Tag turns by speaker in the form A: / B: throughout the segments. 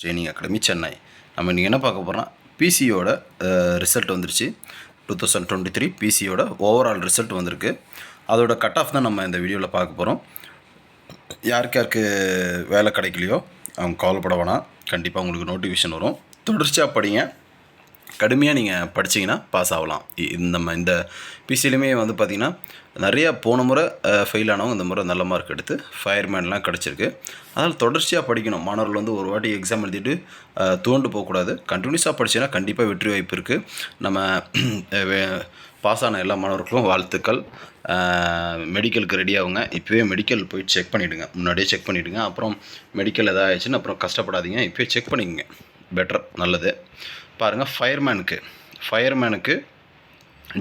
A: Training academy Chennai. நம்ம இன்றைக்கி என்ன பார்க்க போகிறோம்னா பிசியோட ரிசல்ட் வந்துருச்சு. டூ தௌசண்ட் டுவெண்ட்டி த்ரீ பிசியோட ஓவரால் ரிசல்ட் வந்திருக்கு. அதோட கட் ஆஃப் தான் நம்ம இந்த வீடியோவில் பார்க்க போகிறோம் யாருக்கு யாருக்கு வேலை கிடைக்கலையோ அவங்க கவலைப்பட வேணாம். கண்டிப்பாக உங்களுக்கு நோட்டிஃபிகேஷன் வரும். தொடர்ச்சியாக படிங்க. கடுமையாக நீங்கள் படிச்சீங்கன்னா பாஸ் ஆகலாம். இ- இந்த நம்ம இந்த பிசிலையுமே வந்து பார்த்திங்கன்னா நிறையா போன முறை ஃபெயில் ஆனவங்க இந்த முறை நல்ல மார்க் எடுத்து ஃபயர்மேன்லாம் கிடச்சிருக்கு. அதனால் தொடர்ச்சியாக படிக்கணும். மாணவர்கள் வந்து ஒரு வாட்டி எக்ஸாம் எழுதிட்டு தோண்டு போகக்கூடாது. கண்டினியூஸாக படிச்சீங்கன்னா கண்டிப்பாக வெற்றி வாய்ப்பு இருக்குது நம்ம பாஸ் ஆன எல்லா மாணவர்களுக்கும் வாழ்த்துக்கள். மெடிக்கலுக்கு ரெடி ஆகுங்க. இப்போவே மெடிக்கல் போய் செக் பண்ணிவிடுங்க முன்னாடியே செக் பண்ணிவிடுங்க அப்புறம் மெடிக்கல் எதாவது ஆயிடுச்சுன்னு அப்புறம் கஷ்டப்படாதீங்க. இப்போயே செக் பண்ணிக்கங்க. பெட்டர் நல்லது. பாருங்கள் ஃபயர்மேனுக்கு ஃபயர்மேனுக்கு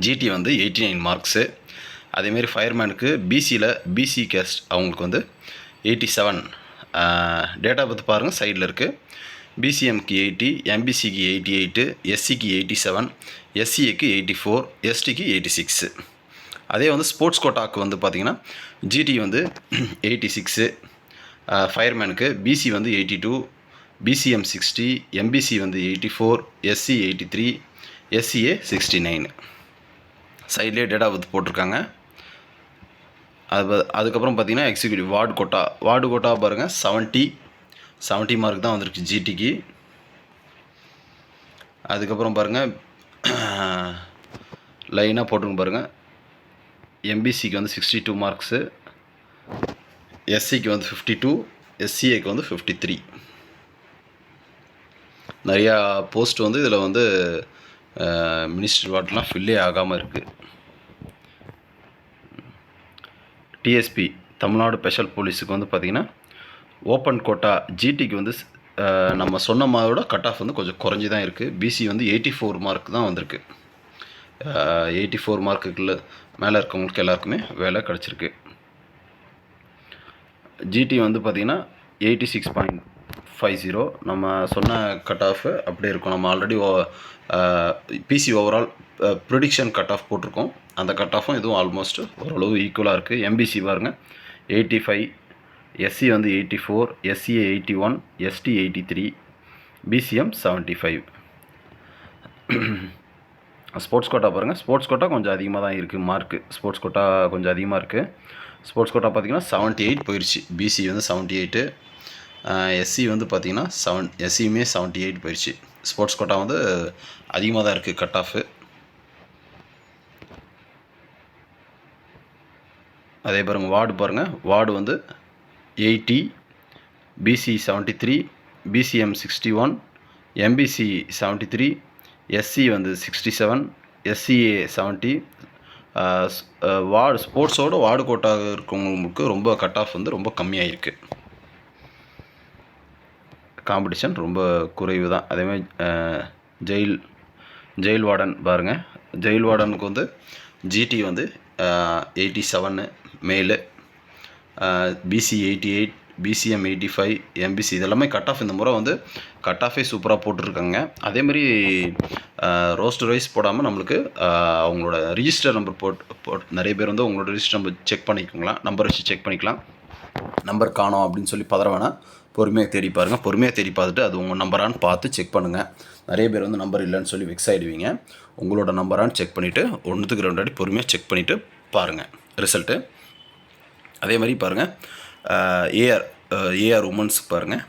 A: ஜிடி வந்து எயிட்டி நைன் மார்க்ஸு அதேமாரி ஃபயர்மேனுக்கு பிசியில் பிசி கேஸ்ட் அவங்களுக்கு வந்து எயிட்டி செவன் டேட்டா பற்றி பாருங்கள் சைடில் இருக்குது பிசிஎம்க்கு எயிட்டி எம்பிசிக்கு எயிட்டி எயிட்டு எஸ்சிக்கு எயிட்டி செவன் எஸ்சிஏக்கு எயிட்டி ஃபோர் எஸ்டிக்கு எயிட்டி சிக்ஸு அதே வந்து ஸ்போர்ட்ஸ் கோட்டாக்கு வந்து பார்த்திங்கன்னா ஜிடி வந்து எயிட்டி சிக்ஸு ஃபயர்மேனுக்கு பிசி வந்து eighty two B C M sixty M B C வந்து eighty four S C eighty three S C A sixty nine சைட்லேயே டேட்டா வந்து போட்டிருக்காங்க. அது அதுக்கப்புறம் பார்த்தீங்கன்னா executive ward quota ward quota பாருங்கள் செவன்ட்டி செவன்ட்டி மார்க் தான் வந்திருக்கு ஜிடிக்கு அதுக்கப்புறம் பாருங்கள் லைனாக போட்டுருங்க பாருங்கள் எம்பிசிக்கு வந்து சிக்ஸ்டி டூ மார்க்ஸு எஸ்சிக்கு வந்து ஃபிஃப்டி டூ எஸ்சிஏக்கு வந்து ஃபிஃப்டி த்ரீ நிறையா போஸ்ட் வந்து இதில் வந்து மினிஸ்டர் வார்ட்லாம் ஃபில்லே ஆகாமல் இருக்குது டிஎஸ்பி தமிழ்நாடு ஸ்பெஷல் போலீஸுக்கு வந்து பார்த்திங்கன்னா ஓப்பன் கோட்டா ஜிடிக்கு வந்து நம்ம சொன்ன மாதிரோட கட் ஆஃப் வந்து கொஞ்சம் குறைஞ்சி தான் இருக்குது பிசி வந்து எயிட்டி ஃபோர் மார்க் தான் வந்திருக்கு. எயிட்டி ஃபோர் மார்க்குக்குள்ள மேலே இருக்கவங்களுக்கு எல்லாருக்குமே வேலை கிடச்சிருக்கு. ஜிடி வந்து பார்த்திங்கன்னா eighty six point five zero நம்ம சொன்ன கட் ஆஃப் அப்படியே இருக்கும். நம்ம already B C overall prediction cut off போட்டிருக்கோம். அந்த கட் ஆஃபும் இதுவும் ஆல்மோஸ்ட் ஓரளவு ஈக்குவலாக இருக்குது எம்பிசி பாருங்க. எயிட்டி ஃபைவ் எஸ்சி வந்து eighty four SCA eighty one ST eighty three PCM seventy five sports quota பாருங்கள் ஸ்போர்ட்ஸ் கோட்டா கொஞ்சம் அதிகமாக தான் இருக்குது மார்க்கு ஸ்போர்ட்ஸ் கோட்டா கொஞ்சம் அதிகமாக இருக்குது ஸ்போர்ட்ஸ் கோட்டா பார்த்தீங்கன்னா செவன்ட்டி எயிட் போயிடுச்சு பிசி வந்து செவன்ட்டி எயிட்டு எஸ்சி வந்து பார்த்திங்கன்னா செவன் எஸ்சியுமே செவன்ட்டி எயிட் போயிடுச்சு. ஸ்போர்ட்ஸ் கோட்டா வந்து அதிகமாக தான் இருக்குது கட் ஆஃபு அதே பாருங்கள் வார்டு பாருங்கள் வார்டு வந்து eighty B C seventy three B C M sixty one M B C seventy three S C வந்து sixty seven S C A seventy ward ஸ்போர்ட்ஸோட ward கோட்டாக இருக்கவங்களுக்கு ரொம்ப கட் ஆஃப் வந்து ரொம்ப கம்மியாக இருக்குது காம்படிஷன் ரொம்ப குறைவு தான் அதேமாதிரி ஜெயில் ஜெயில் வார்டன் பாருங்கள் ஜெயில் வார்டனுக்கு வந்து ஜிடி வந்து எயிட்டி செவனு மேலு B C eighty eight B C M eighty five M B C இதெல்லாமே கட் ஆஃப் இந்த முறை வந்து கட் ஆஃபே சூப்பராக போட்டிருக்காங்க. அதேமாதிரி ரோஸ்டர் வைஸ் போடாமல் நம்மளுக்கு அவங்களோட ரிஜிஸ்டர் நம்பர் போட் போட் நிறைய பேர் வந்து உங்களோட ரிஜிஸ்டர் நம்பர் செக் பண்ணிக்கோங்களேன். நம்பர் வச்சு செக் பண்ணிக்கலாம். நம்பர் காணோம் அப்படின்னு சொல்லி பதற வேணாம். பொறுமையாக தேடி பாருங்கள் பொறுமையாக தேடி பார்த்துட்டு அது உங்கள் நம்பரான்னு பார்த்து செக் பண்ணுங்கள் நிறைய பேர் வந்து நம்பர் இல்லைன்னு சொல்லி வெக்ஸ் ஆகிடுவீங்க உங்களோட நம்பரான்னு செக் பண்ணிவிட்டு ஒன்றுத்துக்கு ரெண்டு அடி பொறுமையாக செக் பண்ணிவிட்டு பாருங்கள் ரிசல்ட்டு அதே மாதிரி பாருங்கள் ஏஆர் ஏஆர் உமன்ஸ் பாருங்கள்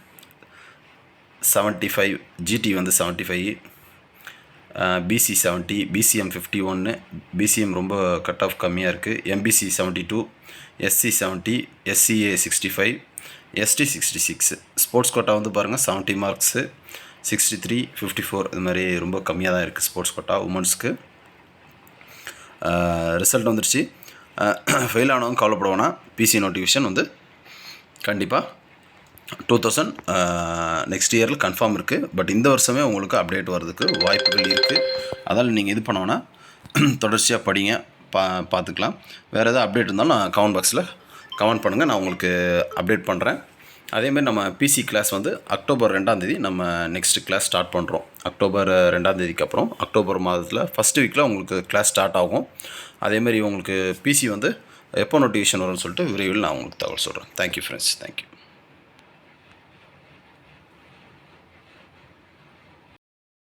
A: செவன்ட்டி ஃபைவ் ஜிடி வந்து seventy five PC seventy PCM fifty ஒன்று பிசிஎம் ரொம்ப கட் ஆஃப் கம்மியாக இருக்குது MBC seventy two SC seventy SCA sixty five ST sixty six sports quota வந்து பாருங்கள் seventy marks sixty three fifty four இது மாதிரி ரொம்ப கம்மியாக தான் இருக்குது ஸ்போர்ட்ஸ் கோட்டா உமன்ஸ்க்கு ரிசல்ட் வந்துருச்சு. ஃபெயில் ஆனவங்க கவலைப்படுவோன்னா பிசி நோட்டிஃபிகேஷன் வந்து கண்டிப்பாக டூ தௌசண்ட் நெக்ஸ்ட் இயரில் கன்ஃபார்ம் இருக்குது பட் இந்த வருஷமே உங்களுக்கு அப்டேட் வர்றதுக்கு வாய்ப்புகள் இருக்குது அதனால் நீங்கள் இது பண்ணோன்னா தொடர்ச்சியாக படிங்க பா பார்த்துக்கலாம் வேறு எதாவது அப்டேட் இருந்தாலும் நான் கமெண்ட் பாக்ஸில் கமெண்ட் பண்ணுங்கள் நான் உங்களுக்கு அப்டேட் பண்ணுறேன் அதேமாதிரி நம்ம பிசி கிளாஸ் வந்து அக்டோபர் ரெண்டாம் தேதி நம்ம நெக்ஸ்ட் கிளாஸ் ஸ்டார்ட் பண்ணுறோம் அக்டோபர் ரெண்டாம் தேதிக்கு அப்புறம். அக்டோபர் மாதத்தில் ஃபஸ்ட்டு வீக்கில் உங்களுக்கு கிளாஸ் ஸ்டார்ட் ஆகும். அதேமாதிரி உங்களுக்கு பிசி வந்து எப்போ நோட்டிஃபிகேஷன் வரும்னு சொல்லிட்டு விரைவில் நான் உங்களுக்கு தகவல் சொல்கிறேன் தேங்க்யூ ஃப்ரெண்ட்ஸ் தேங்க்யூ